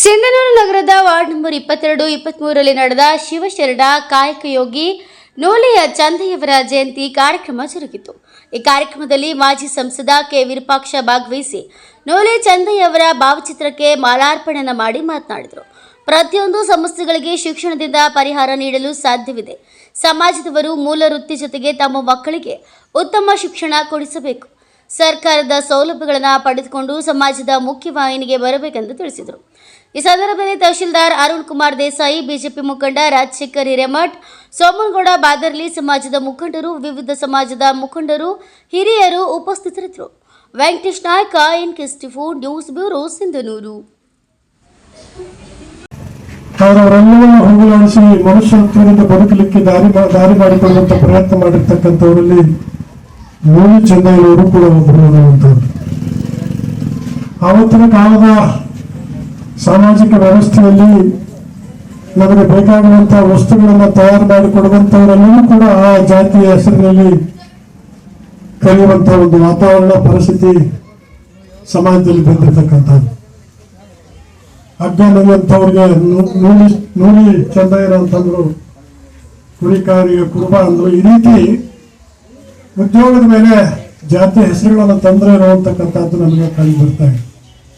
ಸಿಂಧನೂರು ನಗರದ ward number ಇಪ್ಪತ್ತೆರಡು ಇಪ್ಪತ್ತ್ಮೂರರಲ್ಲಿ ನಡೆದ ಶಿವಶರಣ ಕಾಯಕ ಯೋಗಿ ನೋಲೆಯ ಚಂದಯ್ಯವರ ಜಯಂತಿ ಕಾರ್ಯಕ್ರಮ ಜರುಗಿತು. ಈ ಕಾರ್ಯಕ್ರಮದಲ್ಲಿ ಮಾಜಿ ಸಂಸದ ಕೆ. ವಿರೂಪಾಕ್ಷ ಭಾಗವಹಿಸಿ ನೋಲೆ ಚಂದಯ್ಯವರ ಭಾವಚಿತ್ರಕ್ಕೆ ಮಾಲಾರ್ಪಣೆಯನ್ನು ಮಾಡಿ ಮಾತನಾಡಿದರು. ಪ್ರತಿಯೊಂದು ಸಮಸ್ಯೆಗಳಿಗೆ ಶಿಕ್ಷಣದಿಂದ ಪರಿಹಾರ ನೀಡಲು ಸಾಧ್ಯವಿದೆ. ಸಮಾಜದವರು ಮೂಲ ವೃತ್ತಿ ಜೊತೆಗೆ ತಮ್ಮ ಮಕ್ಕಳಿಗೆ ಉತ್ತಮ ಶಿಕ್ಷಣ ಕೊಡಿಸಬೇಕು. ಸರ್ಕಾರದ ಸೌಲಭ್ಯಗಳನ್ನು ಪಡೆದುಕೊಂಡು ಸಮಾಜದ ಮುಖ್ಯವಾಹಿನಿಗೆ ಬರಬೇಕೆಂದು ತಿಳಿಸಿದರು. ಈ ಸಂದರ್ಭದಲ್ಲಿ ತಹಶೀಲ್ದಾರ್ ಅರುಣ್ ಕುಮಾರ್ ದೇಸಾಯಿ, ಬಿಜೆಪಿ ಮುಖಂಡ ರಾಜಶೇಖರ್ ಹಿರೇಮಠ್, ಸೋಮನಗೌಡ ಬಾದರ್ಲಿ ಸಮಾಜದ ಮುಖಂಡರು, ವಿವಿಧ ಸಮಾಜದ ಮುಖಂಡರು, ಹಿರಿಯರು ಉಪಸ್ಥಿತರಿದ್ದರು. ವೆಂಕಟೇಶ್ ನಾಯ್ಕ ಎನ್ ಕೆಸ್ಟಿಫೋ ನ್ಯೂಸ್ ಬ್ಯೂರೋ ಸಿಂಧನೂರು. ಅವರವರೆಲ್ಲವನ್ನೂ ಮನುಷ್ಯತ್ವದಿಂದ ಬದುಕಲಿಕ್ಕೆ ದಾರಿ ದಾರಿ ಕಾಲದ ಸಾಮಾಜಿಕ ವ್ಯವಸ್ಥೆಯಲ್ಲಿ ನಮಗೆ ಬೇಕಾಗುವಂತಹ ವಸ್ತುಗಳನ್ನು ತಯಾರು ಮಾಡಿಕೊಡುವಂಥವರೆಲ್ಲರೂ ಕೂಡ ಆ ಜಾತಿಯ ಹೆಸರಿನಲ್ಲಿ ಕರೆಯುವಂತಹ ಒಂದು ವಾತಾವರಣ ಪರಿಸ್ಥಿತಿ ಸಮಾಜದಲ್ಲಿ ಬಂದಿರತಕ್ಕಂಥದ್ದು. ಅಜ್ಞಾನವಂತವ್ರಿಗೆ ನೂ- ನೂಲಿ ನೂಲಿ ಚಂದ ಇರೋಂಥಂದ್ರು ಕುರಿಕಾರಿಗೆ ಕುರುಬ ಅಂದರು ಈ ರೀತಿ ಉದ್ಯೋಗದ ಮೇಲೆ ಜಾತಿ ಹೆಸರುಗಳನ್ನು ತೊಂದರೆ ಇರುವಂತಕ್ಕಂಥದ್ದು ನಮಗೆ ಕಂಡು ಬರ್ತಾ ಇದೆ.